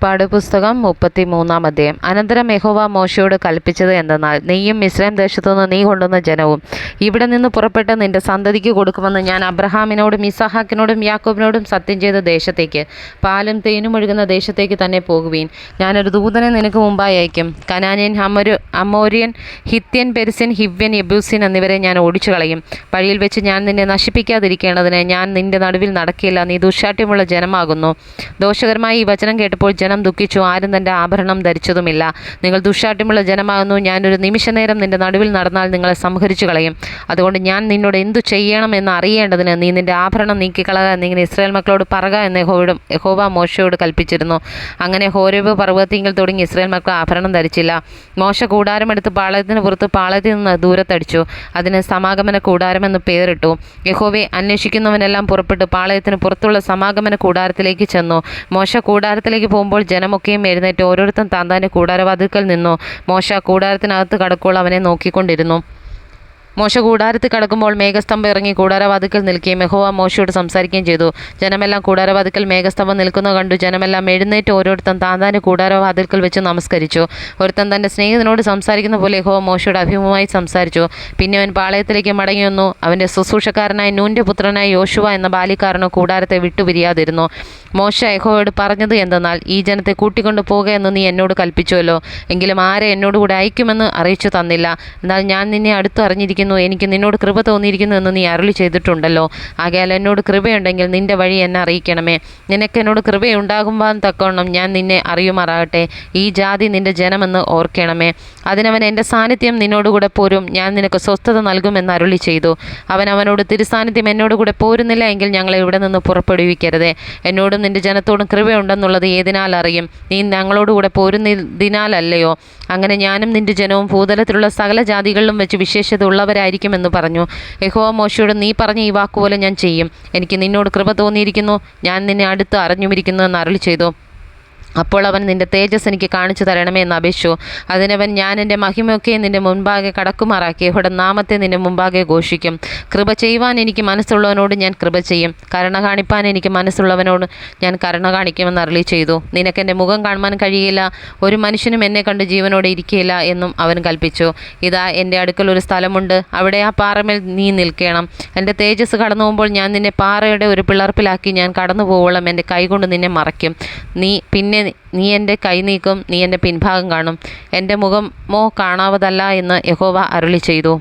പുറപ്പാട് പുസ്തകം മുപ്പത്തി മൂന്നാം അധ്യായം. അനന്തരം യഹോവ മോശയോട് കൽപ്പിച്ചത് എന്തെന്നാൽ നീയും മിസ്രൈം ദേശത്തുനിന്ന് നീ കൊണ്ടുവന്ന ജനവും ഇവിടെ നിന്ന് പുറപ്പെട്ട് നിന്റെ സന്തതിക്ക് കൊടുക്കുമെന്ന് ഞാൻ അബ്രഹാമിനോടും ഇസഹാക്കിനോടും യാക്കോബിനോടും സത്യം ചെയ്ത ദേശത്തേക്ക് പാലും തേനും ഒഴുകുന്ന ദേശത്തേക്ക് തന്നെ പോകുവീൻ. ഞാനൊരു ദൂതനെ നിനക്ക് മുമ്പായി അയക്കും കനാനിയൻ അമരു അമോര്യൻ ഹിത്യൻ പെരിസ്യൻ ഹിവ്യൻ യബൂസിൻ എന്നിവരെ ഞാൻ ഓടിച്ചു കളയും വഴിയിൽ വെച്ച് ഞാൻ നിന്നെ നശിപ്പിക്കാതിരിക്കേണ്ടതിന് ഞാൻ നിന്റെ നടുവിൽ നടക്കില്ല. നീ ദുശാഠ്യമുള്ള ജനമാകുന്നു. ദോഷകരമായി ഈ വചനം കേട്ടപ്പോൾ ജനം ദുഃഖിച്ചു. ആരും തന്റെ ആഭരണം ധരിച്ചതുമില്ല. നിങ്ങൾ ദുഷ്ടാട്ടിമുള്ള ജനമാകുന്നു. ഞാനൊരു നിമിഷനേരം നിന്റെ നടുവിൽ നടന്നാൽ നിങ്ങളെ സംഹരിച്ചു കളയും. അതുകൊണ്ട് ഞാൻ നിന്നോട് എന്തു ചെയ്യണമെന്ന് അറിയേണ്ടതിന് നീ നിന്റെ ആഭരണം നീക്കിക്കളക എന്നിങ്ങനെ ഇസ്രായേൽ മക്കളോട് പറക എന്ന് യഹോവയോടും യഹോവ മോശയോട് കൽപ്പിച്ചിരുന്നു. അങ്ങനെ ഹോരവ് പർവത്തിങ്കിൽ തുടങ്ങി ഇസ്രായേൽ മക്കൾ ആഭരണം ധരിച്ചില്ല. മോശ കൂടാരമെടുത്ത് പാളയത്തിന് പുറത്ത് പാളയത്തിൽ നിന്ന് ദൂരത്തടിച്ചു. അതിന് സമാഗമന കൂടാരമെന്ന് പേരിട്ടു. യഹോവെ അന്വേഷിക്കുന്നവനെല്ലാം പുറപ്പെട്ടു പാളയത്തിന് പുറത്തുള്ള സമാഗമന കൂടാരത്തിലേക്ക് ചെന്നു. മോശ കൂടാരത്തിലേക്ക് പോകുമ്പോൾ ജനമൊക്കെയും എഴുന്നേറ്റ് ഓരോരുത്തൻ താന്താന്റെ കൂടാരവാതിൽക്കൽ നിന്നു. മോശ കൂടാരത്തിനകത്ത് കടക്കുള്ള അവനെ നോക്കിക്കൊണ്ടിരുന്നു. മോശ കൂടാരത്തിൽ കടക്കുമ്പോൾ മേഘസ്തംഭം ഇറങ്ങി കൂടാരവാതിക്കൽ നിൽക്കുകയും യഹോവ മോശയോട് സംസാരിക്കുകയും ചെയ്തു. ജനമെല്ലാം കൂടാരവാതിക്കൽ മേഘസ്തംഭം നിൽക്കുന്നത് കണ്ടു. ജനമെല്ലാം എഴുന്നേറ്റ് ഓരോരുത്തൻ താന്താന് കൂടാരവാതിൽക്കൽ വെച്ച് നമസ്കരിച്ചു. ഒരുത്തൻ തന്റെ സ്നേഹിതനോട് സംസാരിക്കുന്ന പോലെ യഹോവ മോശയോട് അഭിമുഖമായി സംസാരിച്ചു. പിന്നെ അവൻ പാളയത്തിലേക്ക് മടങ്ങി വന്നു. അവന്റെ ശുശ്രൂഷക്കാരനായ നൂന്റെ പുത്രനായ യോശുവ എന്ന ബാലിക്കാരനോ കൂടാരത്തെ വിട്ടുപിരിയാതിരുന്നു. മോശ യഹോവയോട് പറഞ്ഞത് എന്തെന്നാൽ ഈ ജനത്തെ കൂട്ടിക്കൊണ്ടു പോകുക എന്ന് നീ എന്നോട് കൽപ്പിച്ചുവല്ലോ. എങ്കിലും ആരെ എന്നോടുകൂടെ അയക്കുമെന്ന് അറിയിച്ചു തന്നില്ല. എന്നാൽ ഞാൻ നിന്നെ അടുത്ത് അറിഞ്ഞിരിക്കുന്നു. എനിക്ക് നിന്നോട് കൃപ തോന്നിയിരിക്കുന്നു എന്ന് നീ അരുളി ചെയ്തിട്ടുണ്ടല്ലോ. ആകയാൽ എന്നോട് കൃപയുണ്ടെങ്കിൽ നിന്റെ വഴി എന്നെ അറിയിക്കണമേ. നിനക്ക് എന്നോട് കൃപയുണ്ടാകുമ്പോൾ തക്കവണ്ണം ഞാൻ നിന്നെ അറിയുമാറാകട്ടെ. ഈ ജാതി നിന്റെ ജനമെന്ന് ഓർക്കണമേ. അതിനവൻ എന്റെ സാന്നിധ്യം നിന്നോടുകൂടെ പോരും. ഞാൻ നിനക്ക് സ്വസ്ഥത നൽകുമെന്ന് അരുളി ചെയ്തു. അവൻ അവനോട് തിരുസാന്നിധ്യം എന്നോട് കൂടെ പോരുന്നില്ല എങ്കിൽ ഞങ്ങളെ ഇവിടെ നിന്ന് പുറപ്പെടുവിക്കരുതേ. എന്നോടും നിന്റെ ജനത്തോടും കൃപയുണ്ടെന്നുള്ളത് ഏതിനാൽ അറിയും? നീ ഞങ്ങളോടുകൂടെ പോരുന്നതിനാലല്ലയോ? അങ്ങനെ ഞാനും നിന്റെ ജനവും ഭൂതലത്തിലുള്ള സകല ജാതികളിലും വെച്ച് വിശേഷത ഉള്ളവരായിരിക്കുമെന്ന് പറഞ്ഞു. യഹോവ മോശയോട് നീ പറഞ്ഞ ഈ വാക്കുപോലെ ഞാൻ ചെയ്യും. എനിക്ക് നിന്നോട് കൃപ തോന്നിയിരിക്കുന്നു. ഞാൻ നിന്നെ അടുത്ത് അറിഞ്ഞുമിരിക്കുന്നു എന്ന് അരുളി ചെയ്തു. അപ്പോൾ അവൻ നിന്റെ തേജസ് എനിക്ക് കാണിച്ചു തരണമേ എന്ന് അപേക്ഷിച്ചു. അതിനവൻ ഞാൻ എന്റെ മഹിമയൊക്കെ നിന്റെ മുൻപാകെ കടക്കുമാറാക്കി. ഇവിടെ നാമത്തെ നിന്റെ മുമ്പാകെ ഘോഷിക്കും. കൃപ ചെയ്യുവാൻ എനിക്ക് മനസ്സുള്ളവനോട് ഞാൻ കൃപ ചെയ്യും. കരുണ കാണിപ്പാൻ എനിക്ക് മനസ്സുള്ളവനോട് ഞാൻ കരുണ കാണിക്കുമെന്ന് അരളി ചെയ്തു. നിനക്ക് എന്റെ മുഖം കാണുവാൻ കഴിയില്ല. ഒരു മനുഷ്യനും എന്നെ കണ്ട് ജീവനോടെ ഇരിക്കുകയില്ല എന്നും അവൻ കൽപ്പിച്ചു. ഇതാ എന്റെ അടുക്കൽ ഒരു സ്ഥലമുണ്ട്. അവിടെ ആ പാറമേൽ നീ നിൽക്കണം. എന്റെ തേജസ് കടന്നു പോകുമ്പോൾ ഞാൻ നിന്നെ പാറയുടെ ഒരു പിളർപ്പിലാക്കി ഞാൻ കടന്നു പോവോളം എന്റെ കൈകൊണ്ട് നിന്നെ മറയ്ക്കും. നീ പിന്നെ നീ എന്റെ കൈ നീക്കും നീ എന്റെ പിൻഭാഗം കാണും. എന്റെ മുഖമോ കാണാവതല്ല എന്ന് യഹോവ അരുളി ചെയ്തു